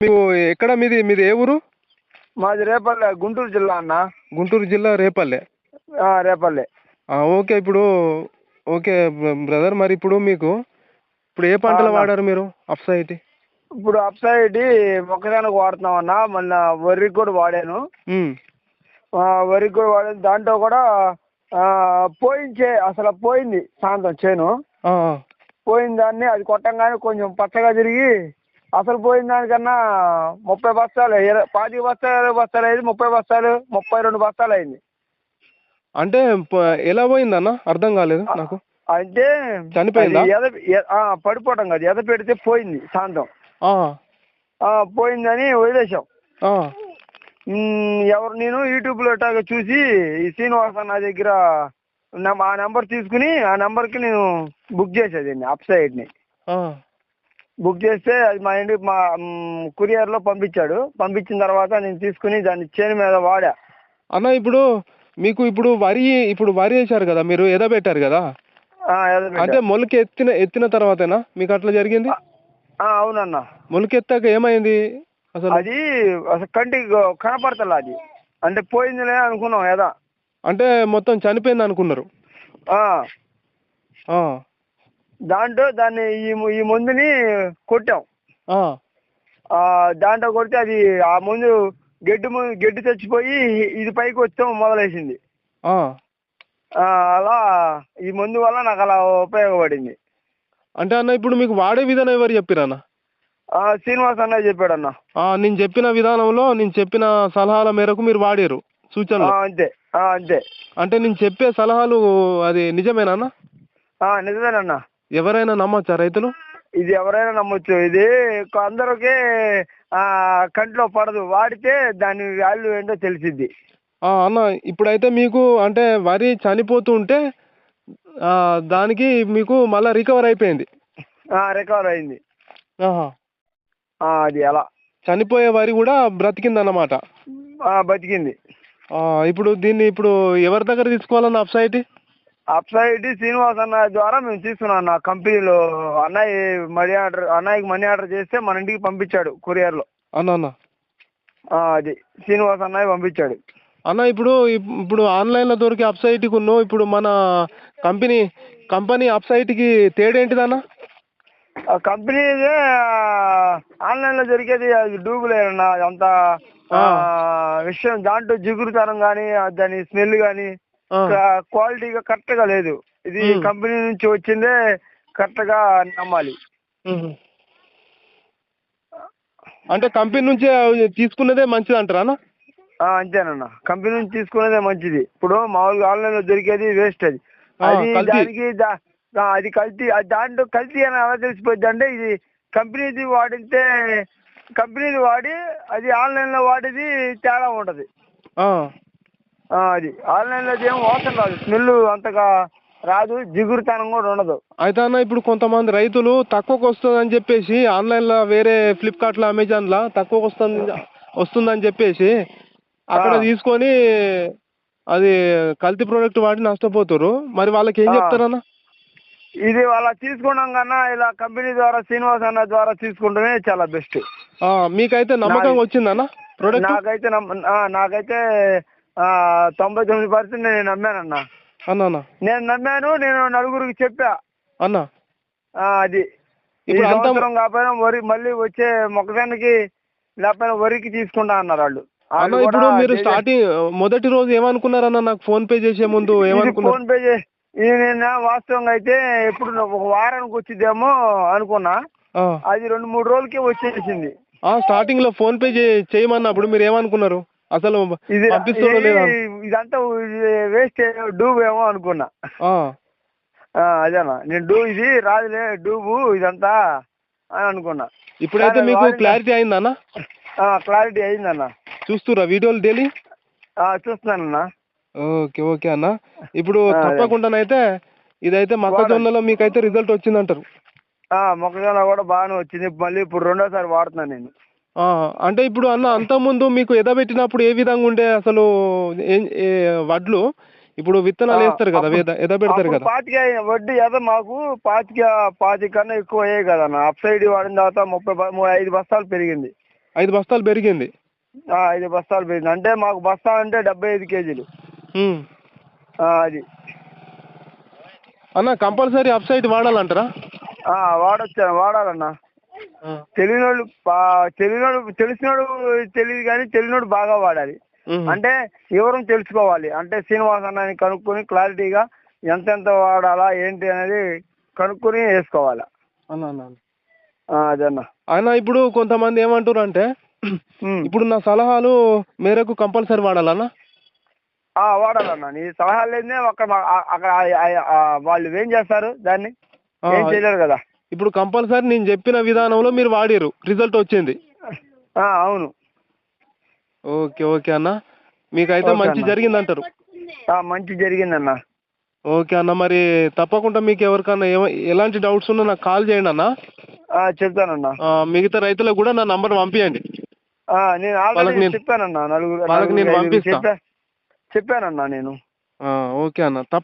మీకు ఎక్కడ మీది మీది ఏ ఊరు? మాది రేపల్లె గుంటూరు జిల్లా అన్న. గుంటూరు జిల్లా రేపల్లె? ఆ, రేపల్లె. ఓకే ఇప్పుడు ఓకే బ్ర- బ్రదర్ మరి ఇప్పుడు మీకు ఇప్పుడు ఏ పంటలు అన్న. వాడారు మీరు అప్సైటి? ఇప్పుడు అప్సైడ్ మొక్కజొన్నకు వాడుతున్నాం అన్న. మళ్ళీ వరికి కూడా వాడాను. ఆ, వరికి కూడా వాడాను. దాంట్లో కూడా ఆ, పోయించే అసలు పోయింది సాయంత్రం చేను. పోయిన దాన్ని అది కొట్టంగానే కొంచెం పచ్చగా తిరిగి అసలు పోయిన దానికన్నా ముప్పై బస్తాలు ఇరవై పాతిక బస్తాలు ఇరవై బస్తాలు అయింది ముప్పై బస్తాలు ముప్పై రెండు బస్తాలు అయింది. అంటే ఎలా పోయిందన్న అర్థం కాలేదు నాకు. అంటే చనిపోయిందా? ఎద పడిపోవటం కాదు. ఎద పెడితే పోయింది ఆ, పోయిందని వదిలేసాం ఎవరు నేను యూట్యూబ్లో ఇట్టాగ చూసి ఈ శ్రీనివాస నా దగ్గర ఆ నెంబర్ తీసుకుని ఆ నెంబర్కి నేను బుక్ చేసేదండి అప్ సైడ్ని. బుక్ చేస్తే అది మా ఇంటికి మా కొరియర్లో పంపించాడు. పంపించిన తర్వాత నేను తీసుకుని దాన్ని చేను మీద వాడా. అన్న ఇప్పుడు మీకు ఇప్పుడు వరి ఇప్పుడు వరి వేశారు కదా మీరు ఎదబెట్టారు కదా? ఎద. అంటే మొలక ఎత్తిన ఎత్తిన తర్వాతేనా? మీకు అట్లా జరిగింది? ఆ, అవునన్నా. మొలక ఎత్తాక ఏమైంది అసలు? అది అసలు కంటికి కనపడతలే అది. అంటే పోయిందిలే అనుకున్నాం ఏదా అంటే మొత్తం చనిపోయింది అనుకున్నారు. ఆ, ఆ, దాంట్లో దాన్ని ఈ ఈ మందుని కొట్టాం. దాంట్లో కొడితే అది ఆ ముందు గడ్డి గడ్డి చచ్చిపోయి ఇది పైకి వచ్చాం మొదలేసింది. ఆ. ఆ, అలా ఈ మందు వల్ల నాకు అలా ఉపయోగపడింది. అంటే అన్న ఇప్పుడు మీకు వాడే విధానం ఎవరు చెప్పిరన్న? ఆ, శ్రీనివాస్ అన్నయ్య చెప్పాడు అన్న ఆ, నేను చెప్పిన విధానంలో నేను చెప్పిన సలహాల మేరకు మీరు వాడారు సూచనలు. అంతే. ఆ, అంతే. అంటే నేను చెప్పే సలహాలు అది నిజమేనా అన్న? ఆ, నిజమేనన్న. ఎవరైనా నమ్మొచ్చా రైతులు? ఇది ఎవరైనా నమ్మొచ్చు. ఇది అందరికీ కంట్లో పడదు. వాడితే దాని వాల్యూ ఏంటో తెలిసిద్ది. అన్న ఇప్పుడైతే మీకు అంటే వరి చనిపోతూ ఉంటే దానికి మీకు మళ్ళీ రికవర్ అయిపోయింది. రికవర్ అయింది. అది అలా. చనిపోయే వరి కూడా బ్రతికిందన్నమాట. ఆ, బతికింది ఇప్పుడు దీన్ని ఇప్పుడు ఎవరి దగ్గర తీసుకోవాలన్న అప్సైట్ అప్సైడ్ శ్రీనివాస్ అన్న ద్వారా మేము తీసుకున్నాం అన్న. కంపెనీలో అన్నయ్య మనీ ఆర్డర్ అన్నయ్యకి మనీ ఆర్డర్ చేస్తే మన ఇంటికి పంపించాడు కొరియర్లో. అన్న అన్న. ఆ, అది శ్రీనివాస్ అన్నయ్య పంపించాడు. అన్న ఇప్పుడు ఇప్- ఇప్పుడు ఆన్లైన్లో దొరికే అప్సైట్కి ఉన్ను ఇప్పుడు మన కంపెనీ కంపెనీ అప్సైట్కి తేడేంటిదన్న ఆ కంపెనీ ఆన్లైన్లో దొరికేది అది డూబులేనన్న అంత. విషయం దాంట్లో జిగురుతనం కానీ దాని స్మెల్ కానీ క్వాలిటీగా కరెక్ట్గా లేదు. ఇది. కంపెనీ నుంచి వచ్చిందే కరెక్ట్గా నమ్మాలి. మ్మ్. అంటే కంపెనీ నుంచే తీసుకున్నదే మంచిది అంటారా అంతేనన్న కంపెనీ నుంచి తీసుకునేదే మంచిది. ఇప్పుడు మామూలుగా ఆన్లైన్లో దొరికేది వేస్ట్ అది. అది. దానికి అది కల్తీ. అది దాంట్లో కల్తీ అని ఎలా తెలిసిపోద్ది అంటే ఇది కంపెనీది వాడితే కంపెనీది వాడి అది ఆన్లైన్లో వాడేది తేడా ఉంటుంది అది ఆన్లైన్లో ఏం వాసన రాదు. స్మెల్ అంతగా రాదు. జిగురుతనం కూడా ఉండదు. అయితే అన్న ఇప్పుడు కొంతమంది రైతులు తక్కువకు వస్తుందని చెప్పేసి ఆన్లైన్లో వేరే ఫ్లిప్కార్ట్లో అమెజాన్లో తక్కువకు వస్తుంది వస్తుందని చెప్పేసి అక్కడ. తీసుకొని అది కల్తీ ప్రోడక్ట్ వాడి నష్టపోతారు మరి వాళ్ళకి ఏం. చెప్తారన్న ఇది అలా తీసుకున్నాం కన్నా ఇలా కంపెనీ ద్వారా శ్రీనివాస్ అన్న ద్వారా తీసుకుంటమే చాలా బెస్ట్. మీకైతే నమ్మకం వచ్చిందన్న ప్రోడక్ట్? నాకైతే నాకైతే తొంభై తొమ్మిది పర్సెంట్ నేను నమ్మానన్న. అన్న నేను నమ్మాను నేను నలుగురికి చెప్పా. అన్న. అది. ఈ ఇప్పుడు అంత- సంవత్సరం కాకపోయినా వరి మళ్ళీ వచ్చే మొక్కజొన్నకి లేకపోయినా వరికి తీసుకుంటా అన్నారు వాళ్ళు. అన్న వాళ్ళు ఇప్పుడు కూడా మీరు చేసే- స్టార్టింగ్ మొదటి రోజు ఏమనుకున్నారన్న నాకు ఫోన్ పే చేసే ముందు ఇది ఏమనుకున్నారు ఫోన్ పే చే ఇది నేను వాస్తవంగా అయితే ఎప్పుడు ఒక వారానికి వచ్చిద్దేమో అనుకున్నా. ఆ. అది రెండు మూడు రోజులకే వచ్చేసింది. ఆ, స్టార్టింగ్లో ఫోన్ పే చేయమన్నప్పుడు మీరు ఏమనుకున్నారు? అసలు ఇది లేదా? ఇదంతా వేస్ట్ డూబ్ ఏమో అనుకున్నా. అదేనా? నేను డూ ఇది రాదులే డూబు ఇదంతా అని అనుకున్నా. ఇప్పుడైతే మీకు? క్లారిటీ అయిందన్న ఆ, క్లారిటీ అయిందన్న చూస్తురా వీడియోలు డైలీ ఆ, చూస్తున్నానన్న ఓకే ఓకే అన్న. ఇప్పుడు. తప్పకుండానైతే ఇదైతే మొక్కజొన్నలో మీకైతే రిజల్ట్ వచ్చిందంటారు. ఆ, మొక్కజొన్న కూడా బాగానే వచ్చింది. మళ్ళీ ఇప్పుడు రెండోసారి వాడుతున్నాను నేను. అంటే ఇప్పుడు అన్న అంతకుముందు మీకు ఎదబెట్టినప్పుడు ఏ విధంగా ఉండే అసలు వడ్లు? ఇప్పుడు విత్తనాలు వేస్తారు కదా ఎద ఎదబెడతారు కదా. పాతిక వడ్డీ ఏదో మాకు పాతిక పాతిక కన్నా ఎక్కువ అయ్యాయి కదన్న. అప్ సైడ్ వాడిన తర్వాత ముప్పై ఐదు బస్తాలు పెరిగింది. ఐదు బస్తాలు పెరిగింది. ఆ, ఐదు బస్తాలు పెరిగింది. అంటే మాకు బస్తా అంటే డెబ్బై ఐదు కేజీలు. అది. అన్న కంపల్సరీ అప్ సైట్ వాడాలంటారా? ఆ, వాడొచ్చా వాడాలన్నా. తెలియనోళ్ళు బా- తెలియనోడు తెలిసినోడు తెలియదు కానీ తెలియనోడు బాగా వాడాలి. అంటే వివరం తెలుసుకోవాలి? అంటే శ్రీనివాస్ అన్నని కనుక్కొని క్లారిటీగా ఎంతెంత వాడాలా ఏంటి అనేది కనుక్కొని వేసుకోవాలి. అన్న అన్న అన్న. ఆ, అదన్న ఆయన ఇప్పుడు కొంతమంది ఏమంటారు అంటే. ఇప్పుడు నా సలహాలు మేరకు కంపల్సరీ వాడాలన్నా ఆ, వాడాలన్న. నీ సలహా లేదే అక్కడ అక్కడ వాళ్ళు ఏం చేస్తారు దాన్ని? ఏం చేయలేరు కదా. ఇప్పుడు కంపల్సరీ నేను చెప్పిన విధానంలో మీరు వాడిరు రిజల్ట్ వచ్చింది. ఆ, అవును. ఓకే ఓకే అన్న. మీకైతే మంచి అన్న. జరిగిందంటారు. ఆ, మంచి జరిగిందన్న. ఓకే అన్న మరి తప్పకుండా మీకు ఎవరికన్నా ఏమ ఎలాంటి డౌట్స్ ఉన్నా నాకు కాల్ చేయండి అన్న. చెప్తానన్న. మిగతా రైతులకు కూడా నా నంబర్ పంపించండి నేను ఆల్రెడీ చెప్పానన్న నలుగురు నేను చెప్పానన్నా నేను. ఓకే అన్న.